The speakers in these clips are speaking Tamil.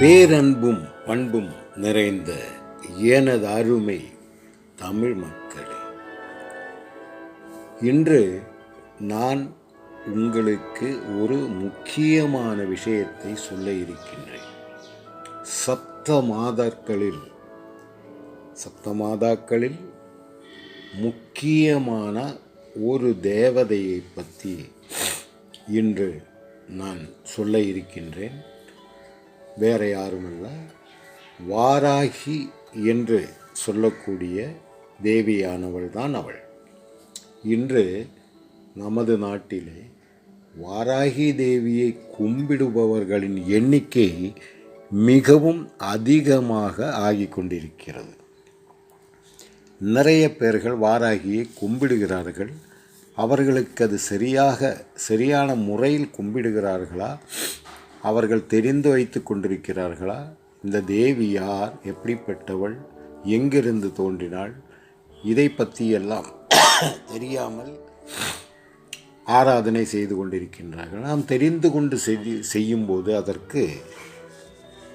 பேரன்பும் பண்பும் நிறைந்த எனது அருமை தமிழ் மக்களே இன்று நான் உங்களுக்கு ஒரு முக்கியமான விஷயத்தை சொல்ல இருக்கின்றேன். சப்த மாதாக்களில் சப்த மாதாக்களில் முக்கியமான ஒரு தேவதையை பற்றி இன்று நான் சொல்ல இருக்கின்றேன். வேற இல்லை வாராகி என்று சொல்லக்கூடிய தேவியானவள் தான் அவள். இன்று நமது நாட்டிலே வாராகி தேவியை கும்பிடுபவர்களின் எண்ணிக்கை மிகவும் அதிகமாக ஆகிக் கொண்டிருக்கிறது. நிறைய பேர்கள் வாராகியை கும்பிடுகிறார்கள். அவர்களுக்கு அது சரியாக சரியான முறையில் கும்பிடுகிறார்களா? அவர்கள் தெரிந்து வைத்து கொண்டிருக்கிறார்களா? இந்த தேவி யார்? எப்படிப்பட்டவள்? எங்கிருந்து தோன்றினாள்? இதை பற்றியெல்லாம் தெரியாமல் ஆராதனை செய்து கொண்டிருக்கின்றார்கள். நாம் தெரிந்து கொண்டு செய் செய்யும்போது அதற்கு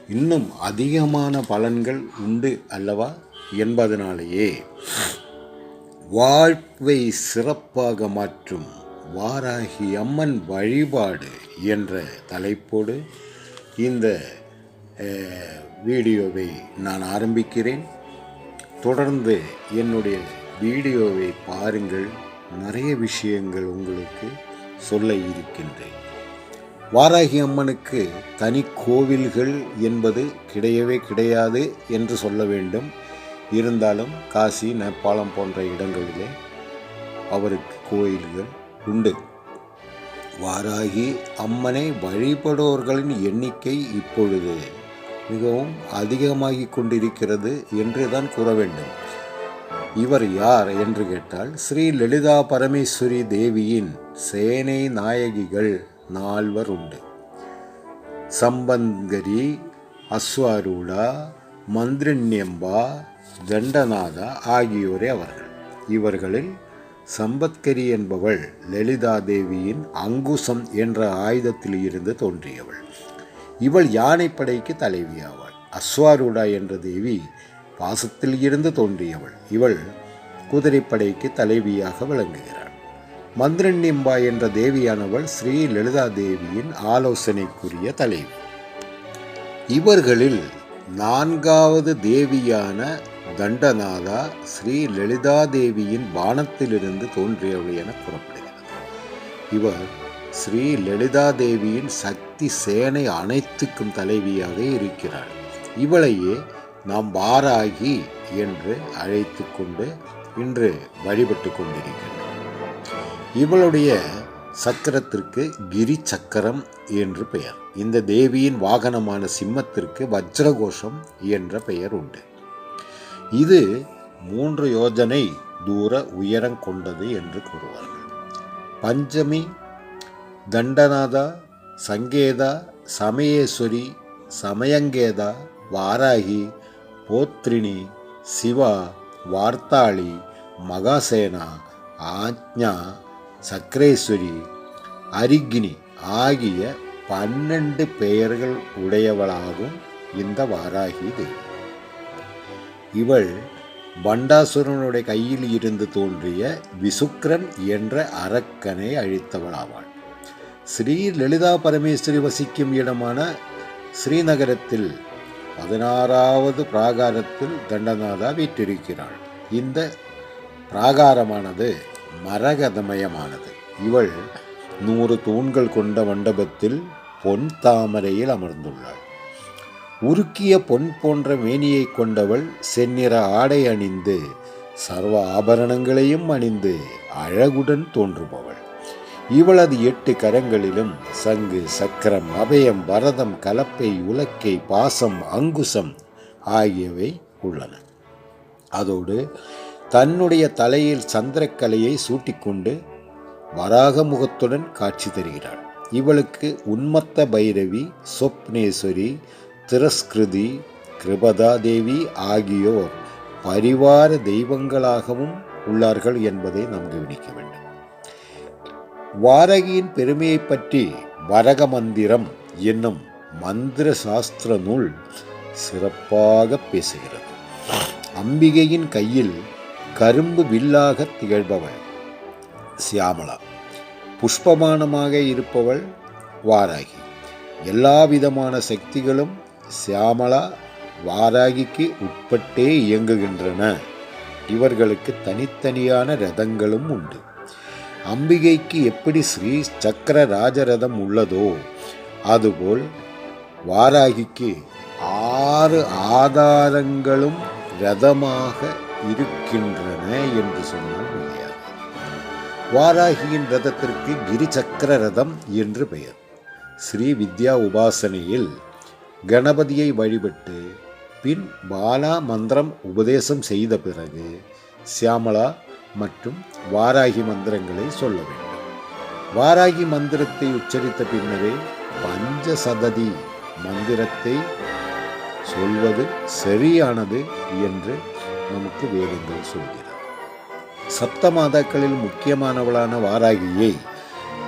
இன்னும் அதிகமான பலன்கள் உண்டு அல்லவா என்பதனாலேயே வாழ்வை சிறப்பாக மாற்றும் வாராகி அம்மன் வழிபாடு என்ற தலைப்போடு இந்த வீடியோவை நான் ஆரம்பிக்கிறேன். தொடர்ந்து என்னுடைய வீடியோவை பாருங்கள். நிறைய விஷயங்கள் உங்களுக்கு சொல்ல இருக்கின்றேன். வாராகி அம்மனுக்கு தனி கோவில்கள் என்பது கிடையவே கிடையாது என்று சொல்ல வேண்டும். இருந்தாலும் காசி நேபாளம் போன்ற இடங்களிலே அவருக்கு கோயில்கள் உண்டு. வாராகி அம்மனை வழிபடுவோர்களின் எண்ணிக்கை இப்பொழுது மிகவும் அதிகமாகிக் கொண்டிருக்கிறது என்று தான் கூற வேண்டும். இவர் யார் என்று கேட்டால் ஸ்ரீ லலிதா பரமேஸ்வரி தேவியின் சேனை நாயகிகள் நால்வர் உண்டு. சம்பந்தரி அஸ்வாரூடா மந்திரண்யம்பா தண்டநாதா ஆகியோரே அவர்கள். இவர்களில் சம்பத்கரி என்பவள் லலிதா தேவியின் அங்குசம் என்ற ஆயுதத்தில் இருந்து தோன்றியவள். இவள் யானைப்படைக்கு தலைவியாவாள். அஸ்வாரூடா என்ற தேவி பாசத்தில் இருந்து தோன்றியவள். இவள் குதிரைப்படைக்கு தலைவியாக விளங்குகிறாள். மந்திரண்யம்பா என்ற தேவியானவள் ஸ்ரீ லலிதா தேவியின் ஆலோசனைக்குரிய தலைவி. இவர்களில் நான்காவது தேவியான தண்டநாதா ஸ்ரீ லலிதா தேவியின் பானத்திலிருந்து தோன்றியவள் என கூறப்படுகிறது. இவர் ஸ்ரீ லலிதாதேவியின் சக்தி சேனை அனைத்துக்கும் தலைவியாக இருக்கிறாள் இவளையே நாம் வாராகி என்று அழைத்து கொண்டு இன்று வழிபட்டு கொண்டிருக்கிறோம் இவளுடைய சக்கரத்திற்கு கிரி சக்கரம் என்று பெயர். இந்த தேவியின் வாகனமான சிம்மத்திற்கு வஜ்ரகோஷம் என்ற பெயர் உண்டு. இது மூன்று யோஜனை தூர உயரம் கொண்டது என்று கூறுவார்கள். பஞ்சமி தண்டநாதா சங்கேதா சமயேஸ்வரி சமயங்கேதா வாராகி போத்ரினி சிவா வார்த்தாளி மகாசேனா ஆஜ்ஞா சக்கரேஸ்வரி அரிகினி ஆகிய பன்னெண்டு பெயர்கள் உடையவளாகும் இந்த வாராகி தேவி. இவள் பண்டாசுரனுடைய கையில் இருந்து தோன்றிய விசுக்ரன் என்ற அரக்கனை அழித்தவளாவாள். ஸ்ரீ லலிதா பரமேஸ்வரி வசிக்கும் இடமான ஸ்ரீநகரத்தில் பதினாறாவது பிராகாரத்தில் தண்டநாதா வீற்றிருக்கிறாள். இந்த பிராகாரமானது மரகதமயமானது. இவள் நூறு தூண்கள் கொண்ட மண்டபத்தில் பொன் தாமரையில் அமர்ந்துள்ளாள். உருக்கிய பொன் போன்ற மேனியை கொண்டவள் செந்நிற ஆடை அணிந்து சர்வ ஆபரணங்களையும் அணிந்து அழகுடன் தோன்றுபவள். இவளது எட்டு கரங்களிலும் சங்கு சக்கரம் அபயம் பரதம் கலப்பை உலக்கை பாசம் அங்குசம் ஆகியவை உள்ளன. அதோடு தன்னுடைய தலையில் சந்திரக்கலையை சூட்டிக்கொண்டு வராக முகத்துடன் காட்சி தருகிறாள். இவளுக்கு உன்மத்த பைரவி சொப்னேஸ்வரி திரஸ்கிருதி கிருபதா தேவி ஆகியோர் பரிவார தெய்வங்களாகவும் உள்ளார்கள் என்பதை நாம் கவனிக்க வேண்டும். வாரகியின் பெருமையை பற்றி வரக மந்திரம் என்னும் மந்திர சாஸ்திர நூல் சிறப்பாக பேசுகிறது. அம்பிகையின் கையில் கரும்பு வில்லாக திகழ்பவள் சியாமளா. புஷ்பமானமாக இருப்பவள் வாராகி. எல்லா விதமான சக்திகளும் சியாமலா வாராகிக்கு உட்பட்டே இயங்குகின்றன. இவர்களுக்கு தனித்தனியான ரதங்களும் உண்டு. அம்பிகைக்கு எப்படி ஸ்ரீ சக்கர ராஜரதம் உள்ளதோ அதுபோல் வாராகிக்கு ஆறு ஆதாரங்களும் ரதமாக இருக்கின்றன என்று சொன்னால் முடியாது. வாராகியின் ரதத்திற்கு கிரிச்சக்கர ரதம் என்று பெயர். ஸ்ரீ வித்யா உபாசனையில் கணபதியை வழிபட்டு பின் பாலா மந்திரம் உபதேசம் செய்த பிறகு சியாமலா மற்றும் வாராகி மந்திரங்களை சொல்ல வேண்டும். வாராகி மந்திரத்தை உச்சரித்த பின்னரே பஞ்சசததி மந்திரத்தை சொல்வது சரியானது என்று நமக்கு வேதங்கள் சொல்கிறது. சப்த மாதாக்களில் முக்கியமானவளான வாராகியை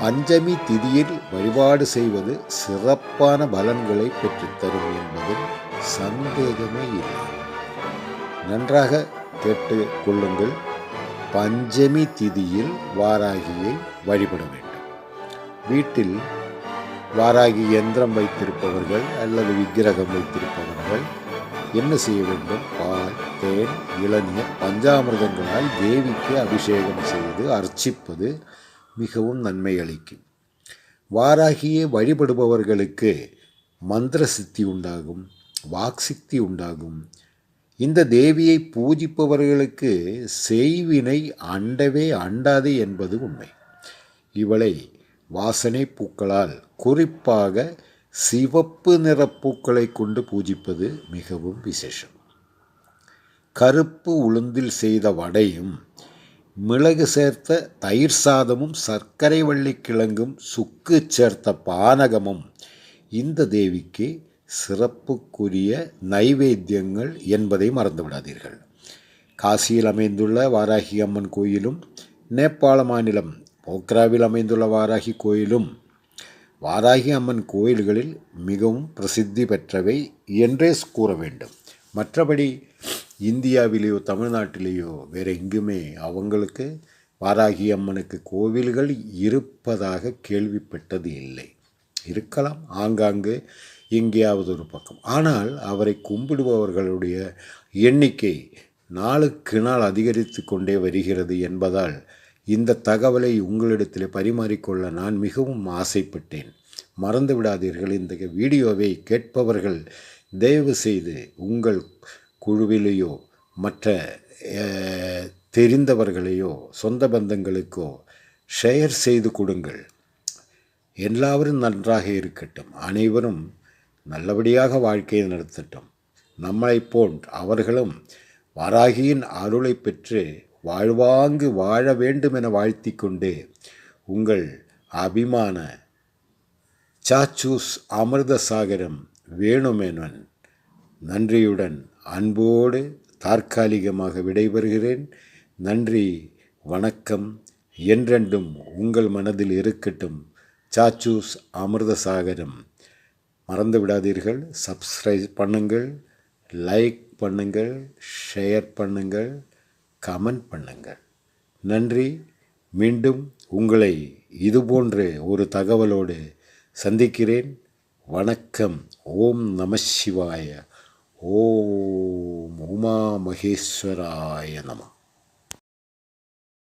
பஞ்சமி திதியில் வழிபாடு செய்வது சிறப்பான பலன்களை பெற்றுத்தரும் என்பதில் சந்தேகமே இல்லை. நன்றாக கேட்டு கொள்ளுங்கள். பஞ்சமி திதியில் வாராகியை வழிபட வேண்டும். வீட்டில் வாராகி யந்திரம் வைத்திருப்பவர்கள் அல்லது விக்கிரகம் வைத்திருப்பவர்கள் என்ன செய்ய வேண்டும்? பால் தேன் இளநீர் பஞ்சாமிர்தங்களால் தேவிக்கு அபிஷேகம் செய்து அர்ச்சிப்பது மிகவும் நன்மை அளிக்கும். வாராகியே வழிபடுபவர்களுக்கு மந்திர சித்தி உண்டாகும் வாக்சித்தி உண்டாகும். இந்த தேவியை பூஜிப்பவர்களுக்கு செய்வினை அண்டவே அண்டாது என்பது உண்மை. இவளை வாசனை பூக்களால் குறிப்பாக சிவப்பு நிற பூக்களை கொண்டு பூஜிப்பது மிகவும் விசேஷம். கருப்பு உளுந்தில் செய்த வடையும் மிளகு சேர்த்த தயிர் சாதமும் சர்க்கரை வள்ளி கிழங்கும் சுக்கு சேர்த்த பானகமும். இந்த தேவிக்கு சிறப்புக்குரிய நைவேத்தியங்கள் என்பதை மறந்துவிடாதீர்கள். காசியில் அமைந்துள்ள வாராகி அம்மன் கோயிலும் நேபாள மாநிலம் போக்ராவில் அமைந்துள்ள வாராகி கோயிலும் வாராகி அம்மன் கோயில்களில் மிகவும் பிரசித்தி பெற்றவை என்றே கூற வேண்டும். மற்றபடி இந்தியாவிலேயோ தமிழ்நாட்டிலேயோ வேறு எங்குமே அவங்களுக்கு வாராகி அம்மனுக்கு கோவில்கள் இருப்பதாக கேள்விப்பட்டது இல்லை. இருக்கலாம் ஆங்காங்கு எங்கேயாவது ஒரு பக்கம். ஆனால் அவரை கும்பிடுபவர்களுடைய எண்ணிக்கை நாளுக்கு நாள் அதிகரித்து கொண்டே வருகிறது என்பதால் இந்த தகவலை உங்களிடத்தில் பரிமாறிக்கொள்ள நான் மிகவும் ஆசைப்பட்டேன். மறந்து விடாதீர்கள் இந்த வீடியோவை கேட்பவர்கள் தயவு செய்து உங்கள் குழுவிலேயோ மற்ற தெரிந்தவர்களையோ சொந்த பந்தங்களுக்கோ ஷேர் செய்து கொடுங்கள். எல்லாரும் நன்றாக இருக்கட்டும். அனைவரும் நல்லபடியாக வாழ்க்கையை நடத்தட்டும். நம்மளை போன் அவர்களும் வாராகியின் அருளை பெற்று வாழ்வாங்கு வாழ வேண்டும் என வாழ்த்தி கொண்டு உங்கள் அபிமான சாச்சூஸ் அமிர்தசாகரம் வேணுமேனன் நன்றியுடன் அன்போடு தற்காலிகமாக விடைபெறுகிறேன். நன்றி வணக்கம். என்றென்றும் உங்கள் மனதில் இருக்கட்டும். சாச்சூஸ் அமிர்தசாகரம். மறந்து விடாதீர்கள் சப்ஸ்கிரைப் பண்ணுங்கள். லைக் பண்ணுங்கள். ஷேர் பண்ணுங்கள். கமெண்ட் பண்ணுங்கள். நன்றி. மீண்டும் உங்களை இதுபோன்ற ஒரு தகவலோடு சந்திக்கிறேன். வணக்கம். ஓம் நம சிவாய. ஓம் உமா மகேஸ்வராய நம.